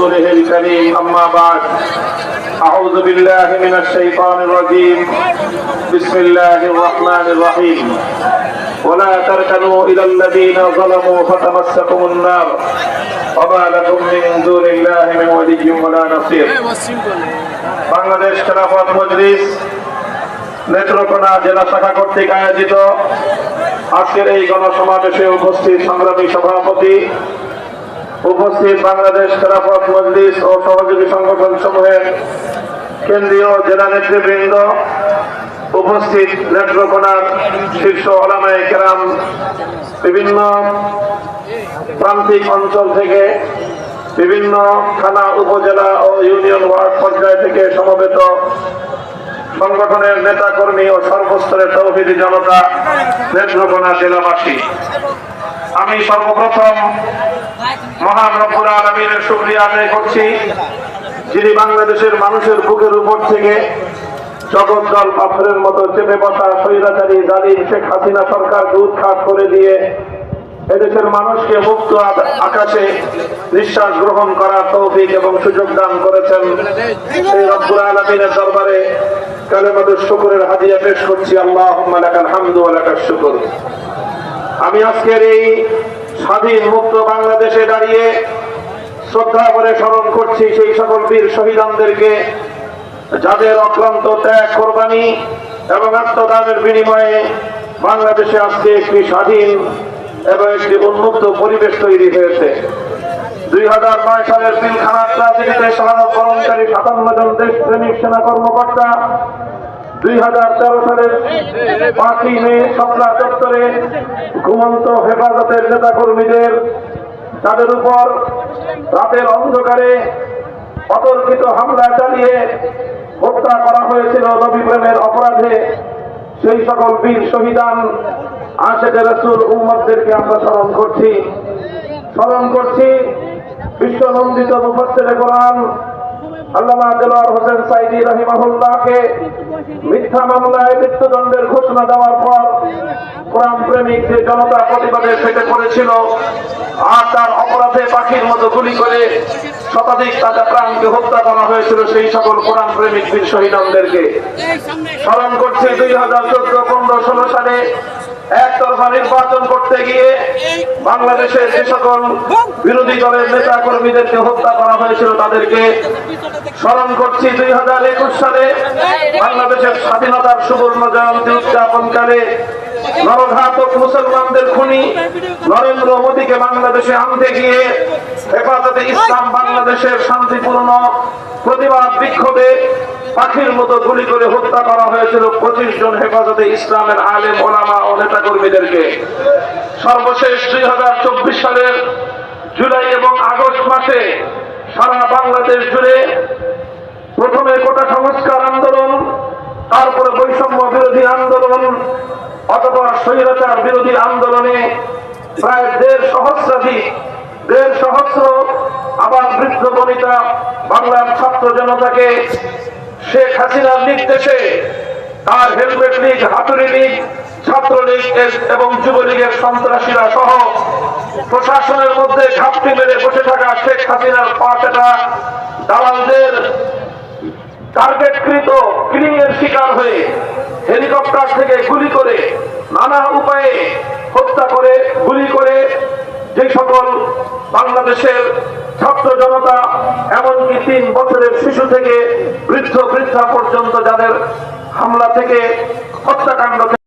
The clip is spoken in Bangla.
الكريم أما بعد أعوذ بالله من الشيطان الرجيم بسم الله الرحمن الرحيم ولا تركنوا إلى الذين ظلموا فتمسكم النار وما لكم من دون الله من ولي ولا نصير বাংলাদেশ খেলাফত মজলিস নেত্রকোনা জেলা শাখা কর্তৃক আয়োজিত আজকের এই গণসমাবেশে উপস্থিত সংগ্রামী সভাপতি উপস্থিত বাংলাদেশ খেলাফত মজলিস ও সহযোগী সংগঠন সমূহের কেন্দ্রীয় জেলা নেতৃবৃন্দ, উপস্থিত নেত্রকোনার শীর্ষ ওলামায় কেরাম, বিভিন্ন প্রান্তিক অঞ্চল থেকে বিভিন্ন থানা, উপজেলা ও ইউনিয়ন ওয়ার্ড পর্যায় থেকে সমবেত সংগঠনের নেতা কর্মী ও সর্বস্তরের তৌহিদি জনতা নেত্রকোনা জেলাবাসী। আমি সর্বপ্রথম মহান রব্বুল আলমীর শুক্রিয়া আদায় করছি, যিনি বাংলাদেশের মানুষের বুকের উপর থেকে জগদ্দল পাথরের মতো চেপে বসা স্বৈরাচারী জালিম শেখ হাসিনা সরকারকে উৎখাত করে দিয়ে এদেশের মানুষকে মুক্ত আকাশে নিঃশ্বাস গ্রহণ করার তৌফিক এবং সুযোগ দান করেছেন। সেই রব্বুল আলমিনের দরবারে কালেমাদুর শুকুরের হাদিয়া পেশ করছি। আল্লাহ লাকাল হামদু ওয়া শুকুর। আমি আজকের এই স্বাধীন মুক্ত বাংলাদেশে দাঁড়িয়ে শ্রদ্ধা করে স্মরণ করছি সেই সকল বীর শহীদানদেরকে, যাদের অক্লান্ত ত্যাগ, কোরবানি এবং আত্মদানের বিনিময়ে বাংলাদেশে আজকে একটি স্বাধীন এবং একটি উন্মুক্ত পরিবেশ তৈরি হয়েছে। দুই হাজার নয় সালের পিলখানা ট্রাজেডিতে বরণকারী সাতান্ন জন দেশপ্রেমিক সেনা কর্মকর্তা দুই হাজার তেরো সালের পাঁচই মে সপ্তাহ চত্বরে ঘুমন্ত হেফাজতের নেতা কর্মীদের তাদের উপর রাতের অন্ধকারে অতর্কিত হামলা চালিয়ে হত্যা করা হয়েছিল নবী প্রেমের অপরাধে। সেই সকল বীর শহীদান আশেদের রসুল উম্মদদেরকে আমরা স্মরণ করছি। স্মরণ করছি বিশ্বনন্দিত মুফাসসির কোরআন আল্লামা দেলোয়ার হোসেন সাইদি রহিমাহুল্লাহকে মিথ্যা মামলায় মৃত্যুদণ্ডের ঘোষণা দেওয়ার পর কোরআন প্রেমিক যে জনতা প্রতিবাদে ফেটে পড়েছিল, আর তার অপরাধে পাখির মতো গুলি করে শতাধিক তাজা প্রাণকে হত্যা করা হয়েছিল সেই সকল কোরআন প্রেমিক বীর শহীদদেরকে। স্মরণ করছি, দুই হাজার চোদ্দ, পনেরো, ষোলো সালে একতরফা নির্বাচন করতে গিয়ে বাংলাদেশের যে সকল বিরোধী দলের নেতা কর্মীদেরকে হত্যা করা হয়েছিল তাদেরকে স্মরণ করছি দুই হাজার একুশ সালে বাংলাদেশের স্বাধীনতার সুবর্ণ জয়ন্তী উদযাপনকালে নরঘাতক মুসলমানদের খুনি নরেন্দ্র মোদীকে বাংলাদেশে আনতে গিয়ে হেফাজতে ইসলাম বাংলাদেশের শান্তিপূর্ণ প্রতিবাদ বিক্ষোভে পাখির মতো গুলি করে হত্যা করা হয়েছিল পঁচিশ জন হেফাজতে ইসলামের আলেম, ওলামা ও নেতা কর্মীদেরকে সর্বশেষ দুই হাজার চব্বিশ সালের জুলাই এবং আগস্ট মাসে সারা বাংলাদেশ জুড়ে প্রথমে কোটা সংস্কার আন্দোলন, তারপরে বৈষম্য বিরোধী আন্দোলন, অথবা স্বৈরাচার বিরোধী আন্দোলনে প্রায় দেড় সহস্রাধিক, দেড় সহস্র আবার বৃদ্ধ বনিতা বাংলার ছাত্র জনতাকে শেখ হাসিনার নির্দেশে তার হেলমেট লীগ, হাতুড়ি লীগ, ছাত্রলীগ এবং যুবলীগের সন্ত্রাসীরা সহ প্রশাসনের মধ্যে ঘাপটি মেরে বসে থাকা শেখ হাসিনার পাশেটা দালালদের টার্গেটকৃত কিলিং এর শিকার হয়ে হেলিকপ্টার থেকে গুলি করে নানা উপায়ে হত্যা করে, গুলি করে যে সকল বাংলাদেশের ছাত্র জনতা, এমনকি তিন বছরের শিশু থেকে বৃদ্ধ বৃদ্ধা পর্যন্ত যাদের হামলা থেকে হত্যাকাণ্ড